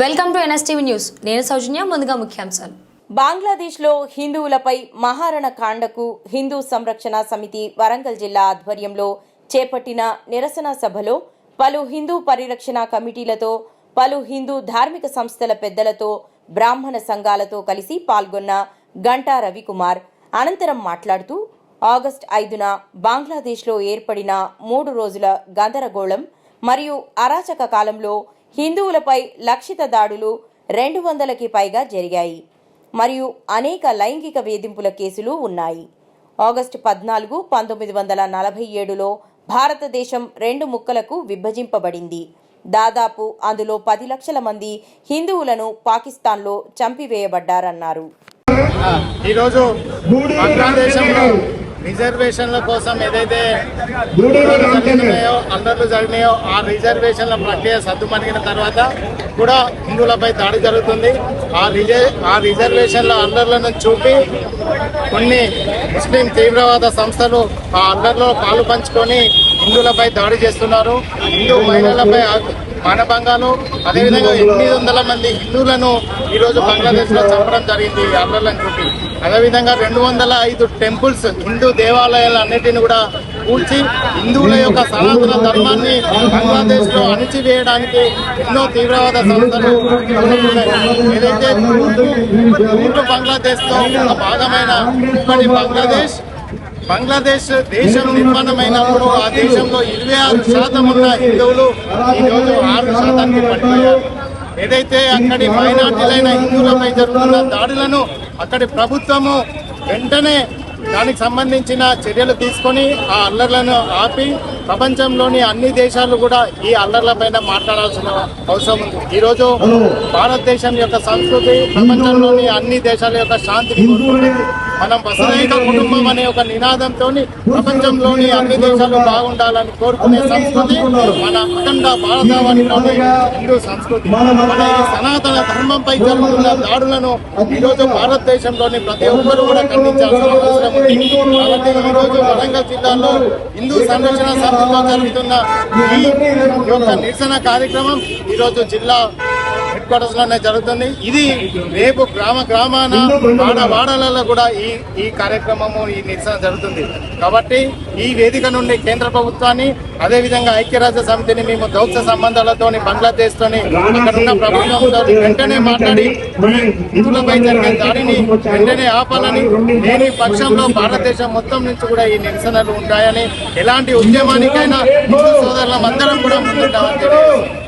Welcome to NSTV news. నేను సౌజన్య ముందుగా ముఖ్యాంశాలు. బంగ్లాదేశ్లో హిందువులపై మహారణ కాండకు హిందూ సంరక్షణ సమితి వరంగల్ జిల్లా ఆధ్వర్యంలో చేపట్టిన నిరసన సభలో పలు హిందూ పరిరక్షణ కమిటీలతో పలు హిందూ ధార్మిక సంస్థల పెద్దలతో బ్రాహ్మణ సంఘాలతో కలిసి పాల్గొన్న గంటా రవికుమార్ అనంతరం మాట్లాడుతూ ఆగస్టు ఐదున బంగ్లాదేశ్లో ఏర్పడిన మూడు రోజుల గందరగోళం మరియు అరాచక కాలంలో హిందువులపై లక్షిత దాడులు రెండు వందలకి పైగా జరిగాయి. మరియు అనేక లైంగిక వేధింపుల కేసులు ఉన్నాయి. ఆగస్టు పద్నాలుగు పంతొమ్మిది వందల నలభై ఏడులో భారతదేశం రెండు ముక్కలకు విభజింపబడింది. దాదాపు అందులో పది లక్షల మంది హిందువులను పాకిస్తాన్లో చంపివేయబడ్డారన్నారు. ఈరోజు బంగ్లాదేశంలో రిజర్వేషన్ల కోసం ఏదైతే జరిగినాయో అల్లర్లు జరిగినాయో ఆ రిజర్వేషన్ల ప్రక్రియ సద్దుమణిగిన తర్వాత కూడా హిందువులపై దాడి జరుగుతుంది. ఆ రిజ ఆ రిజర్వేషన్ల అల్లర్లను చూపి కొన్ని ముస్లిం తీవ్రవాద సంస్థలు ఆ అల్లర్లో పాలు పంచుకొని హిందువులపై దాడి చేస్తున్నారు. హిందూ మహిళలపై మానభంగాలు అదేవిధంగా ఎనిమిది వందల మంది హిందువులను ఈరోజు బంగ్లాదేశ్లో చంపడం జరిగింది ఈ అల్లర్లను చూపి అదేవిధంగా రెండు వందల ఐదు టెంపుల్స్ హిందూ దేవాలయాలు అన్నిటిని కూడా కూల్చి హిందువుల యొక్క సనాతన ధర్మాన్ని బంగ్లాదేశ్లో అణిచివేయడానికి ఎన్నో తీవ్రవాద సంస్థలు ఏదైతే తూర్పు బంగ్లాదేశ్తో ఒక భాగమైన ఇప్పటి బంగ్లాదేశ్ బంగ్లాదేశ్ దేశం నిర్మాణమైనప్పుడు ఆ దేశంలో ఇరవై ఆరు శాతం ఉన్న హిందువులు ఈరోజు ఆరు శాతానికి పడిపోయారు. ఏదైతే అక్కడి మైనార్టీలైన హిందువులపై జరుగుతున్న దాడులను అక్కడి ప్రభుత్వము వెంటనే దానికి సంబంధించిన చర్యలు తీసుకొని ఆ అల్లర్లను ఆపి ప్రపంచంలోని అన్ని దేశాలు కూడా ఈ అల్లర్లపైన మాట్లాడాల్సిన అవసరం ఉంది. ఈరోజు భారతదేశం యొక్క సంస్కృతి ప్రపంచంలోని అన్ని దేశాల యొక్క శాంతిని కోరుకుంటుంది. మనం వసుదైక కుటుంబం అనే ఒక నినాదంతో ప్రపంచంలోని అన్ని దేశాలు బాగుండాలని కోరుకునే సంస్కృతి మన అఖండ భారతావనిలోని హిందూ సంస్కృతి. మన ఈ సనాతన ధర్మంపై జరుగుతున్న దాడులను ఈరోజు భారతదేశంలోని ప్రతి ఒక్కరూ కూడా ఖండించాల్సిన అవసరం ఉంది. కాబట్టి ఈ రోజు వరంగల్ జిల్లాలో హిందూ సంరక్షణ సమితిలో జరుగుతున్న ఈ యొక్క నిరసన కార్యక్రమం ఈరోజు జిల్లా హెడ్ క్వార్టర్స్లోనే జరుగుతుంది. ఇది రేపు గ్రామ గ్రామాన వాడ వాడలలో కూడా ఈ ఈ కార్యక్రమము ఈ నిరసన జరుగుతుంది. కాబట్టి ఈ వేదిక నుండి కేంద్ర ప్రభుత్వాన్ని అదే విధంగా ఐక్యరాజ్య సమితిని మేము దౌత్య సంబంధాలతోని బంగ్లాదేశ్ తోని అక్కడ ఉన్న ప్రభుత్వంతో వెంటనే మాట్లాడి హిందులపై జరిగిన దాడిని వెంటనే ఆపాలని లేని పక్షంలో భారతదేశం మొత్తం నుంచి కూడా ఈ నిరసనలు ఉంటాయని ఎలాంటి ఉద్యమానికైనా హిందూ సోదరులం అందరం కూడా ముందుంటామని